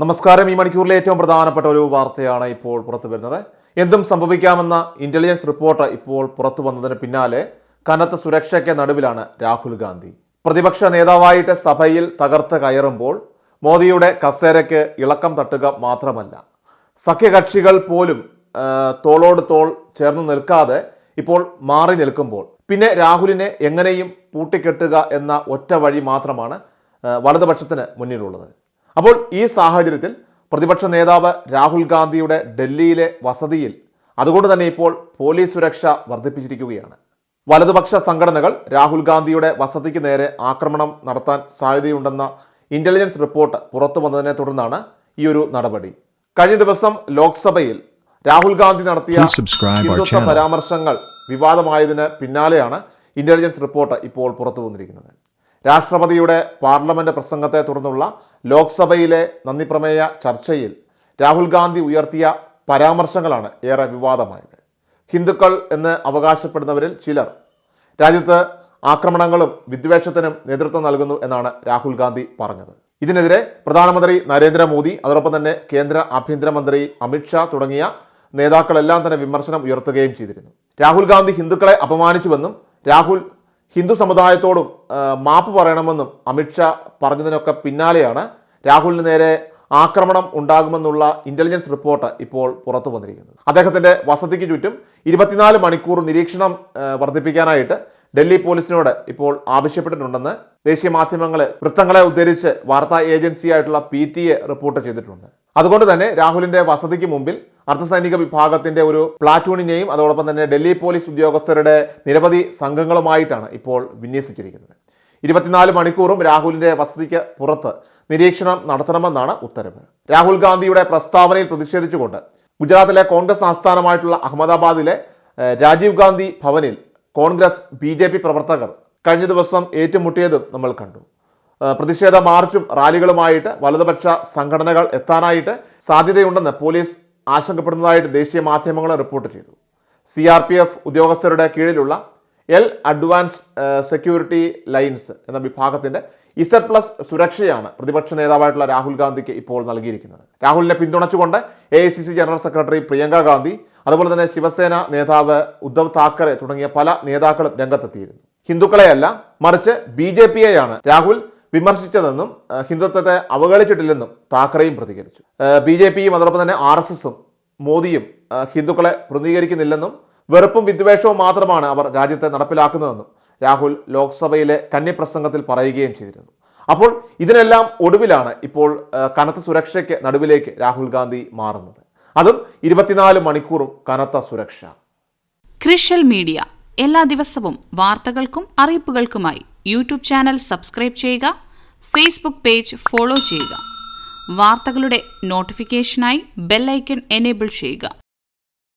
നമസ്കാരം. ഈ മണിക്കൂറിലെ ഏറ്റവും പ്രധാനപ്പെട്ട ഒരു വാർത്തയാണ് ഇപ്പോൾ പുറത്തു വരുന്നത്. എന്തും സംഭവിക്കാമെന്ന ഇന്റലിജൻസ് റിപ്പോർട്ട് ഇപ്പോൾ പുറത്തു വന്നതിന് പിന്നാലെ കനത്ത സുരക്ഷയ്ക്ക് നടുവിലാണ് രാഹുൽ ഗാന്ധി. പ്രതിപക്ഷ നേതാവായിട്ട് സഭയിൽ തകർത്ത് കയറുമ്പോൾ മോദിയുടെ കസേരയ്ക്ക് ഇളക്കം തട്ടുക മാത്രമല്ല സഖ്യകക്ഷികൾ പോലും തോളോട് തോൾ ചേർന്ന് നിൽക്കാതെ ഇപ്പോൾ മാറി നിൽക്കുമ്പോൾ പിന്നെ രാഹുലിനെ എങ്ങനെയും പൂട്ടിക്കെട്ടുക എന്ന ഒറ്റ വഴി മാത്രമാണ് വലതുപക്ഷത്തിന് മുന്നിലുള്ളത്. അപ്പോൾ ഈ സാഹചര്യത്തിൽ പ്രതിപക്ഷ നേതാവ് രാഹുൽ ഗാന്ധിയുടെ ഡൽഹിയിലെ വസതിയിൽ അതുകൊണ്ട് തന്നെ ഇപ്പോൾ പോലീസ് സുരക്ഷ വർദ്ധിപ്പിച്ചിരിക്കുകയാണ്. വലതുപക്ഷ സംഘടനകൾ രാഹുൽ ഗാന്ധിയുടെ വസതിക്ക് നേരെ ആക്രമണം നടത്താൻ സാധ്യതയുണ്ടെന്ന ഇന്റലിജൻസ് റിപ്പോർട്ട് പുറത്തു വന്നതിനെ തുടർന്നാണ് ഈ ഒരു നടപടി. കഴിഞ്ഞ ദിവസം ലോക്സഭയിൽ രാഹുൽ ഗാന്ധി നടത്തിയ ഹിന്ദുത്വ പരാമർശങ്ങൾ വിവാദമായതിന് പിന്നാലെയാണ് ഇന്റലിജൻസ് റിപ്പോർട്ട് ഇപ്പോൾ പുറത്തു വന്നിരിക്കുന്നത്. രാഷ്ട്രപതിയുടെ പാർലമെന്റ് പ്രസംഗത്തെ തുടർന്നുള്ള ലോക്സഭയിലെ നന്ദിപ്രമേയ ചർച്ചയിൽ രാഹുൽ ഗാന്ധി ഉയർത്തിയ പരാമർശങ്ങളാണ് ഏറെ വിവാദമായത്. ഹിന്ദുക്കൾ എന്ന് അവകാശപ്പെടുന്നവരിൽ ചിലർ രാജ്യത്ത് ആക്രമണങ്ങളും വിദ്വേഷത്തിനും നേതൃത്വം നൽകുന്നു എന്നാണ് രാഹുൽ ഗാന്ധി പറഞ്ഞത്. ഇതിനെതിരെ പ്രധാനമന്ത്രി നരേന്ദ്രമോദി അതോടൊപ്പം തന്നെ കേന്ദ്ര ആഭ്യന്തരമന്ത്രി അമിത്ഷാ തുടങ്ങിയ നേതാക്കളെല്ലാം തന്നെ വിമർശനം ഉയർത്തുകയും ചെയ്തിരുന്നു. രാഹുൽ ഗാന്ധി ഹിന്ദുക്കളെ അപമാനിച്ചുവെന്നും രാഹുൽ ഹിന്ദു സമുദായത്തോടും മാപ്പ് പറയണമെന്നും അമിത്ഷാ പറഞ്ഞതിനൊക്കെ പിന്നാലെയാണ് രാഹുലിന് നേരെ ആക്രമണം ഉണ്ടാകുമെന്നുള്ള ഇന്റലിജൻസ് റിപ്പോർട്ട് ഇപ്പോൾ പുറത്തു വന്നിരിക്കുന്നത്. അദ്ദേഹത്തിന്റെ വസതിക്ക് ചുറ്റും ഇരുപത്തിനാല് മണിക്കൂർ നിരീക്ഷണം വർദ്ധിപ്പിക്കാനായിട്ട് ഡൽഹി പോലീസിനോട് ഇപ്പോൾ ആവശ്യപ്പെട്ടിട്ടുണ്ടെന്ന് ദേശീയ മാധ്യമങ്ങളെ വൃത്തങ്ങളെ ഉദ്ധരിച്ച് വാർത്താ ഏജൻസിയായിട്ടുള്ള പി ടി എ റിപ്പോർട്ട് ചെയ്തിട്ടുണ്ട്. അതുകൊണ്ട് തന്നെ രാഹുലിന്റെ വസതിക്ക് മുമ്പിൽ അർദ്ധസൈനിക വിഭാഗത്തിന്റെ ഒരു പ്ലാറ്റൂണിനെയും അതോടൊപ്പം തന്നെ ഡൽഹി പോലീസ് ഉദ്യോഗസ്ഥരുടെ നിരവധി സംഘങ്ങളുമായിട്ടാണ് ഇപ്പോൾ വിന്യസിച്ചിരിക്കുന്നത്. ഇരുപത്തിനാല് മണിക്കൂറും രാഹുലിന്റെ വസതിക്ക് പുറത്ത് നിരീക്ഷണം നടത്തണമെന്നാണ് ഉത്തരവ്. രാഹുൽ ഗാന്ധിയുടെ പ്രസ്താവനയിൽ പ്രതിഷേധിച്ചുകൊണ്ട് ഗുജറാത്തിലെ കോൺഗ്രസ് ആസ്ഥാനമായിട്ടുള്ള അഹമ്മദാബാദിലെ രാജീവ് ഗാന്ധി ഭവനിൽ കോൺഗ്രസ് ബി ജെ പി പ്രവർത്തകർ കഴിഞ്ഞ ദിവസം ഏറ്റുമുട്ടിയതും നമ്മൾ കണ്ടു. പ്രതിഷേധ മാർച്ചും റാലികളുമായിട്ട് വലതുപക്ഷ സംഘടനകൾ എത്താനായിട്ട് സാധ്യതയുണ്ടെന്ന് പോലീസ് ആശങ്കപ്പെടുന്നതായിട്ട് ദേശീയ മാധ്യമങ്ങൾ റിപ്പോർട്ട് ചെയ്തു. സി ആർ പി എഫ് ഉദ്യോഗസ്ഥരുടെ കീഴിലുള്ള എൽ അഡ്വാൻസ് സെക്യൂരിറ്റി ലൈൻസ് എന്ന വിഭാഗത്തിന്റെ ഇസഡ് പ്ലസ് സുരക്ഷയാണ് പ്രതിപക്ഷ നേതാവായിട്ടുള്ള രാഹുൽ ഗാന്ധിക്ക് ഇപ്പോൾ നൽകിയിരിക്കുന്നത്. രാഹുലിനെ പിന്തുണച്ചുകൊണ്ട് A general secretary Priyanka Gandhi അതുപോലെ തന്നെ ശിവസേന നേതാവ് ഉദ്ധവ് താക്കറെ തുടങ്ങിയ പല നേതാക്കളും രംഗത്തെത്തിയിരുന്നു. ഹിന്ദുക്കളെയല്ല മറിച്ച് ബി ജെ പിയെയാണ് രാഹുൽ വിമർശിച്ചതെന്നും ഹിന്ദുത്വത്തെ അവഗണിച്ചിട്ടില്ലെന്നും താക്കറെയും പ്രതികരിച്ചു. ബി ജെ പിയും അതോടൊപ്പം തന്നെ ആർ എസ് എസും മോദിയും ഹിന്ദുക്കളെ പ്രതികരിക്കുന്നില്ലെന്നും വെറുപ്പും വിദ്വേഷവും മാത്രമാണ് അവർ രാജ്യത്തെ നടപ്പിലാക്കുന്നതെന്നും രാഹുൽ ലോക്സഭയിലെ കന്യപ്രസംഗത്തിൽ പറയുകയും ചെയ്തിരുന്നു. അപ്പോൾ ഇതിനെല്ലാം ഒടുവിലാണ് ഇപ്പോൾ കനത്ത സുരക്ഷയ്ക്ക് നടുവിലേക്ക് രാഹുൽ ഗാന്ധി മാറുന്നത്. അതും ഇരുപത്തിനാല് മണിക്കൂറും കനത്ത സുരക്ഷ. ക്രിഷ്യൽ മീഡിയ. എല്ലാ ദിവസവും വാർത്തകൾക്കും അറിയിപ്പുകൾക്കുമായി യൂട്യൂബ് ചാനൽ സബ്സ്ക്രൈബ് ചെയ്യുക ഫേസ്ബുക്ക് പേജ് ഫോളോ ചെയ്യുക. വാർത്തകളുടെ നോട്ടിഫിക്കേഷനായി ബെല്ലൈക്കൺ എനേബിൾ ചെയ്യുക.